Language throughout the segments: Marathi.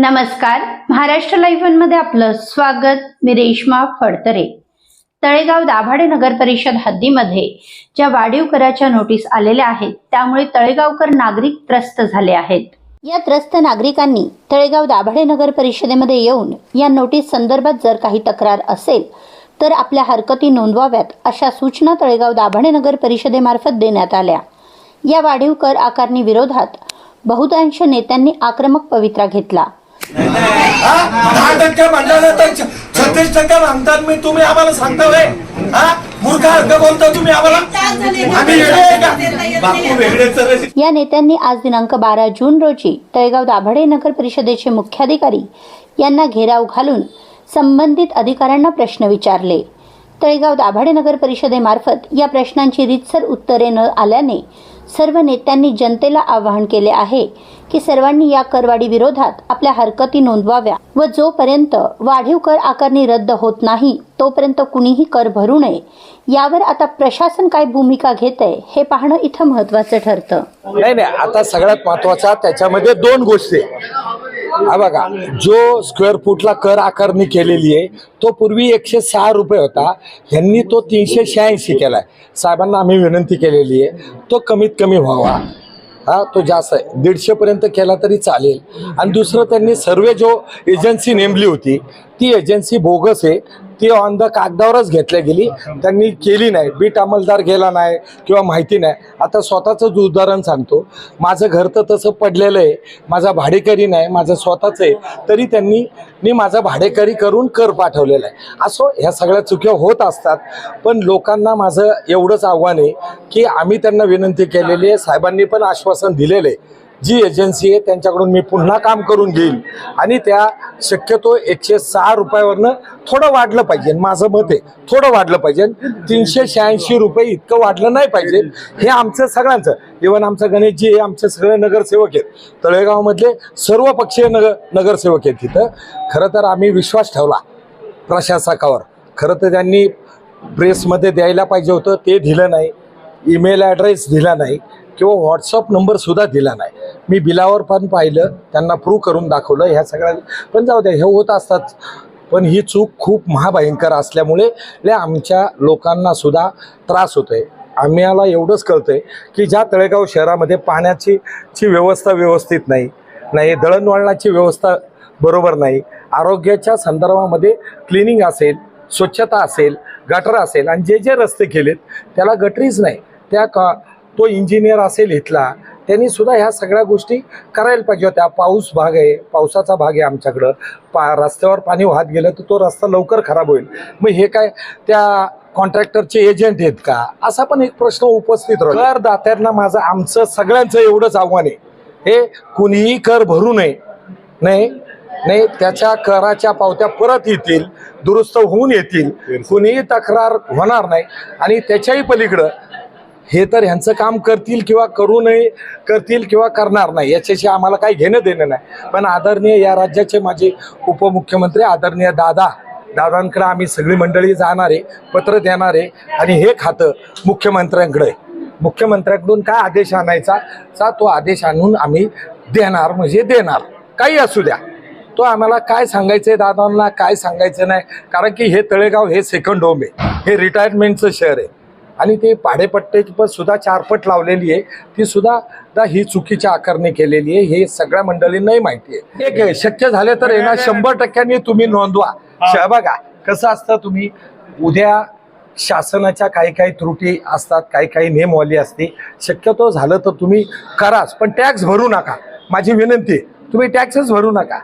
नमस्कार. महाराष्ट्र लाईव्हमध्ये आपलं स्वागत. मी रेश्मा फडतरे. तळेगाव दाभाडे नगर परिषद हद्दीमध्ये ज्या वाढीव कराच्या नोटीस आलेल्या आहेत त्यामुळे तळेगावकर नागरिक त्रस्त झाले आहेत. या त्रस्त नागरिकांनी तळेगाव दाभाडे नगर परिषदेमध्ये येऊन या नोटीस संदर्भात जर काही तक्रार असेल तर आपल्या हरकती नोंदवाव्यात अशा सूचना तळेगाव दाभाडे नगर परिषदेमार्फत देण्यात आल्या. या वाढीव कर आकारणी विरोधात बहुतांश नेत्यांनी आक्रमक पवित्रा घेतला. हा? दहा टक्के म्हणलं तर छत्तीस टक्के म्हणतात मी तुम्ही आम्हाला सांगता होय. हा? मूर्खार्थ बोलता तुम्ही आम्हाला? आम्ही वेगळे आहे का? बापू वेगळे तर या नेत्यांनी आज दिनांक बारा जून रोजी तळेगाव दाभाडे नगर परिषदेचे मुख्याधिकारी यांना घेराव घालून संबंधित अधिकाऱ्यांना प्रश्न विचारले. तळेगाव दाभाडे नगर परिषदेमार्फत या प्रश्नांची रीतसर उत्तरे न आल्याने सर्व नेत्यांनी जनतेला आवाहन केले आहे की सर्वांनी या करवाढी विरोधात आपल्या हरकती नोंदवाव्या व जोपर्यंत वाढीव कर आकारणी रद्द होत नाही तोपर्यंत कुणीही कर भरू नये. यावर आता प्रशासन काय भूमिका घेते हे पाहणं इथं महत्वाचं ठरतं. नाही नाही आता सगळ्यात महत्त्वाचा त्याच्यामध्ये दोन गोष्टी. हा बघा जो स्क्वेअर फूटला कर आकारणी केलेली आहे तो पूर्वी एकशे सहा रुपये होता. ह्यांनी तो तीनशे शहाऐंशी केलाय. साहेबांना आम्ही विनंती केलेली आहे तो कमीत कमी व्हावा. हा तो जास्त आहे. दीडशेपर्यंत केला तरी चालेल. आणि दुसरं त्यांनी सर्वे जो एजन्सी नेमली होती ती एजन्सी बोगस आहे. ती ऑन द कागदावरच घेतल्या गेली. त्यांनी केली नाही. बीट अंमलदार गेला नाही किंवा माहिती नाही. आता स्वतःचंच उदाहरण सांगतो. माझं घर तर तसं पडलेलं आहे. माझा भाडेकरी नाही. माझं स्वतःच आहे. तरी त्यांनी मी माझा भाडेकरी करून कर पाठवलेला आहे. असो ह्या सगळ्या चुक्या होत असतात. पण लोकांना माझं एवढंच आव्हान आहे की आम्ही त्यांना विनंती केलेली आहे. साहेबांनी पण आश्वासन दिलेलं आहे. जी एजन्सी आहे त्यांच्याकडून मी पुन्हा काम करून घेईल. आणि त्या शक्यतो एकशे सहा रुपयावरनं थोडं वाढलं पाहिजे. माझं मत आहे थोडं वाढलं पाहिजे. तीनशे शहाऐंशी रुपये इतकं वाढलं नाही पाहिजे. हे आमचं सगळ्यांचं. इवन आमचं गणेशजी हे आमचे सगळे नगरसेवक आहेत. तळेगावमधले सर्व पक्षीय नगर नगरसेवक आहेत तिथं. खरं तर आम्ही विश्वास ठेवला प्रशासकावर. खरं तर त्यांनी प्रेसमध्ये द्यायला पाहिजे होतं ते दिलं नाही. ईमेल ॲड्रेस दिला नाही. किंवा व्हॉट्सअप नंबरसुद्धा दिला नाही. मी बिलावर पण पाहिलं त्यांना प्रूव्ह करून दाखवलं ह्या सगळ्या पण जाऊ द्या हे होत असतात. पण ही चूक खूप महाभयंकर असल्यामुळे आमच्या लोकांना सुद्धा त्रास आहे आम्हाला एवढंच कळतंय की ज्या तळेगाव शहरामध्ये पाण्याची ची व्यवस्था व्यवस्थित नाही नाही दळणवळणाची व्यवस्था बरोबर नाही आरोग्याच्या संदर्भामध्ये क्लिनिंग असेल स्वच्छता असेल गटर असेल आणि जे जे रस्ते केलेत त्याला गटरीच नाही. त्या का तो इंजिनियर असेल इथला त्यांनी सुद्धा ह्या सगळ्या गोष्टी करायला पाहिजे होत्या. पाऊस भाग आहे पावसाचा भाग आहे आमच्याकडं. पा रस्त्यावर पाणी वाहत गेलं तर तो रस्ता लवकर खराब होईल. मग हे काय त्या कॉन्ट्रॅक्टरचे एजंट आहेत का? असा पण एक प्रश्न उपस्थित राहतो. करदात्यांना माझं आमचं सगळ्यांचं एवढंच आव्हान आहे. हे कुणीही कर भरू नये. नाही नाही त्याच्या कराच्या पावत्या परत येतील दुरुस्त होऊन येतील. कुणीही तक्रार होणार नाही. आणि त्याच्याही पलीकडं हे तर ह्यांचं काम करतील किंवा करू नये करतील किंवा करणार नाही याच्याशी आम्हाला काही घेणं देणं नाही. पण आदरणीय या राज्याचे माझे उपमुख्यमंत्री आदरणीय दादा दादांकडे आम्ही सगळी मंडळी जाणार आहे पत्र देणार आहे आणि हे खातं मुख्यमंत्र्यांकडे. मुख्यमंत्र्यांकडून काय आदेश आणायचा? चा तो आदेश आणून आम्ही देणार म्हणजे देणार. काही असू द्या. तो आम्हाला काय सांगायचंय दादांना काय सांगायचं नाही. कारण की हे तळेगाव हे सेकंड होम आहे. हे रिटायरमेंटचं शहर आहे. आणि ते भाडेपट्ट्याची पण सुद्धा चारपट लावलेली आहे. ती सुद्धा ही चुकीची आकारणी केलेली आहे. हे सगळ्या मंडळींनाही माहिती आहे. एक शक्य झाले तर ना शंभर टक्क्यांनी तुम्ही नोंदवा. बघा कसं असतं तुम्ही उद्या शासनाच्या काही काही त्रुटी असतात काही काही नियमवाली असते. शक्यतो झालं तर तुम्ही कराच पण टॅक्स भरू नका. माझी विनंती आहे तुम्ही टॅक्सच भरू नका.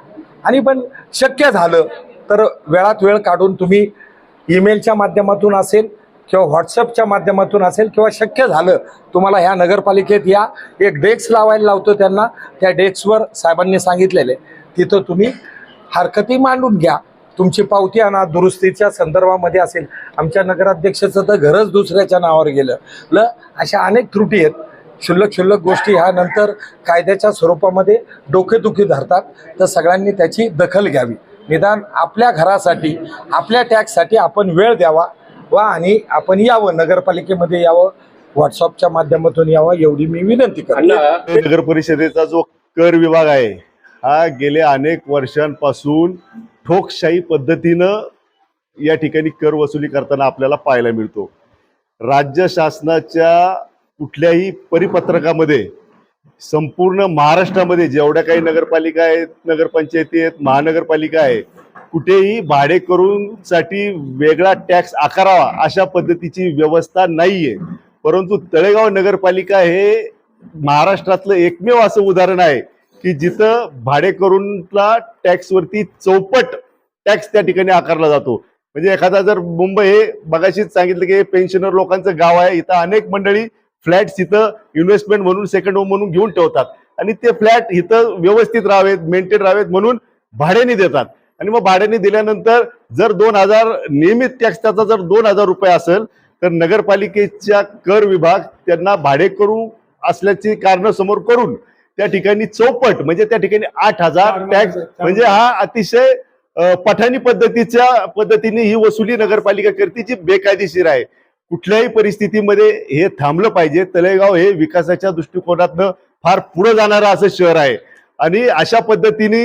आणि पण शक्य झालं तर वेळात वेळ काढून तुम्ही ईमेलच्या माध्यमातून असेल किंवा व्हॉट्सअपच्या माध्यमातून असेल किंवा शक्य झालं तुम्हाला ह्या नगरपालिकेत या एक डेस्क लावायला लावतो त्यांना. त्या डेस्कवर साहेबांनी सांगितलेले. तिथं तुम्ही हरकती मांडून घ्या. तुमची पावती आणा दुरुस्तीच्या संदर्भामध्ये असेल. आमच्या नगराध्यक्षाचं तर घरच दुसऱ्याच्या नावावर गेलं. ल अशा अनेक त्रुटी आहेत. क्षुल्लक क्षुल्लक गोष्टी ह्या नंतर कायद्याच्या स्वरूपामध्ये डोकेदुखी धरतात. तर सगळ्यांनी त्याची दखल घ्यावी. निदान आपल्या घरासाठी आपल्या टॅक्ससाठी आपण वेळ द्यावा. वा आणि आपण यावं नगरपालिकेमध्ये यावं व्हॉट्सअपच्या माध्यमातून यावं एवढी मी विनंती करतो. नगर परिषदेचा जो कर विभाग आहे हा गेल्या अनेक वर्षांपासून ठोकशाही पद्धतीनं या ठिकाणी कर वसुली करताना आपल्याला पाहायला मिळतो. राज्य शासनाच्या कुठल्याही परिपत्रकामध्ये संपूर्ण महाराष्ट्रामध्ये जेवढ्या काही नगरपालिका आहेत नगरपंचायती आहेत महानगरपालिका आहे कुठेही भाडेकरूंसाठी वेगळा टॅक्स आकारावा अशा पद्धतीची व्यवस्था नाहीये. परंतु तळेगाव नगरपालिका हे महाराष्ट्रातलं एकमेव असं उदाहरण आहे की जिथं भाडेकरूंला टॅक्सवरती चौपट टॅक्स त्या ठिकाणी आकारला जातो. म्हणजे एखादा जर मुंबई हे बघाशीच सांगितलं की हे पेन्शनर लोकांचं गाव आहे इथं अनेक मंडळी फ्लॅट्स इथं इन्व्हेस्टमेंट म्हणून सेकंड होम म्हणून घेऊन ठेवतात. आणि ते फ्लॅट इथं व्यवस्थित राहावेत मेंटेन राहावेत म्हणून भाड्याने देतात. आणि मग भाड्याने दिल्यानंतर जर दोन हजार नियमित टॅक्स त्याचा जर दोन हजार रुपये असेल तर नगरपालिकेच्या कर विभाग त्यांना भाडेकरू असल्याची कारण समोर करून त्या ठिकाणी चौपट म्हणजे त्या ठिकाणी आठ हजार टॅक्स म्हणजे हा अतिशय पठाणी पद्धतीच्या पद्धतीने ही वसुली नगरपालिका करते जी बेकायदेशीर आहे. कुठल्याही परिस्थितीमध्ये हे थांबलं पाहिजे. तळेगाव हे विकासाच्या दृष्टिकोनातनं फार पुढे जाणारं असं शहर आहे. आणि अशा पद्धतीने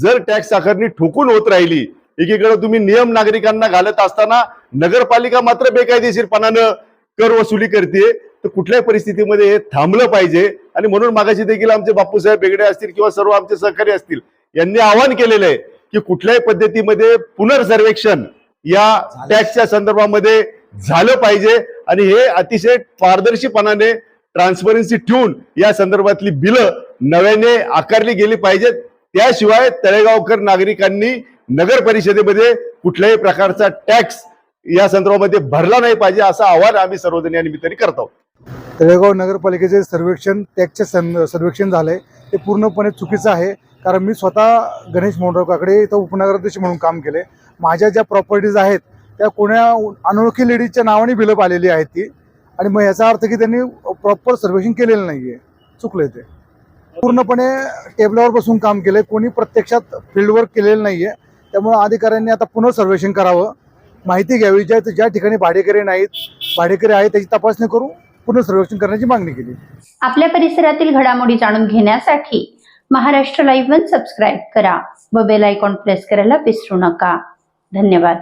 जर टॅक्स आकारणी ठोकून होत राहिली एकीकडे तुम्ही नियम नागरिकांना घालत असताना नगरपालिका मात्र बेकायदेशीरपणानं कर वसुली करते तर कुठल्याही परिस्थितीमध्ये हे थांबलं पाहिजे. आणि म्हणून मागाशी देखील आमचे बापूसाहेब बेगडे असतील किंवा सर्व आमचे सहकारी असतील यांनी आवाहन केलेलं आहे की कुठल्याही पद्धतीमध्ये पुनर्सर्वेक्षण या टॅक्सच्या संदर्भामध्ये झालं पाहिजे. आणि हे अतिशय पारदर्शीपणाने ट्रान्सपरन्सी ठेवून या संदर्भातली बिलं नव्याने आकारली गेली पाहिजेत. त्याशिवाय तळेगावकर नागरिकांनी नगर परिषदेमध्ये कुठल्याही प्रकारचा टॅक्स या संदर्भामध्ये भरला नाही पाहिजे असं आव्हान आम्ही सर्वजण या निमित्ताने करत आहोत. तळेगाव नगरपालिकेचे सर्वेक्षण टॅक्सचे सं सर्वेक्षण झालंय. ते पूर्णपणे चुकीचं आहे. कारण मी स्वतः गणेश मोंडवकाकडे इथं उपनगराध्यक्ष म्हणून काम केले माझ्या ज्या प्रॉपर्टीज आहेत त्या कोण्या अनोळखी लेडीजच्या नावाने बिलं आलेली आहेत ती. आणि मग याचा अर्थ की त्यांनी प्रॉपर सर्वेक्षण केलेलं नाही आहे चुकलं ते. पूर्णपणे टेबलावर बसून काम केलंय. कोणी प्रत्यक्षात फील्डवर्क केलेलं नाही आहे त्यामुळे अधिकाऱ्यांनी आता पुन्हा सर्वेक्षण करावं. माहिती घ्यावी. ज्या ज्या ठिकाणी भाडेकरी नाहीत भाडेकरी आहेत त्याची तपासणी करून पुन्हा सर्वेक्षण करण्याची मागणी केली. आपल्या परिसरातील घडामोडी जाणून घेण्यासाठी महाराष्ट्र लाईव्ह वन सबस्क्राईब करा व बेल आयकॉन प्रेस करायला विसरू नका. धन्यवाद.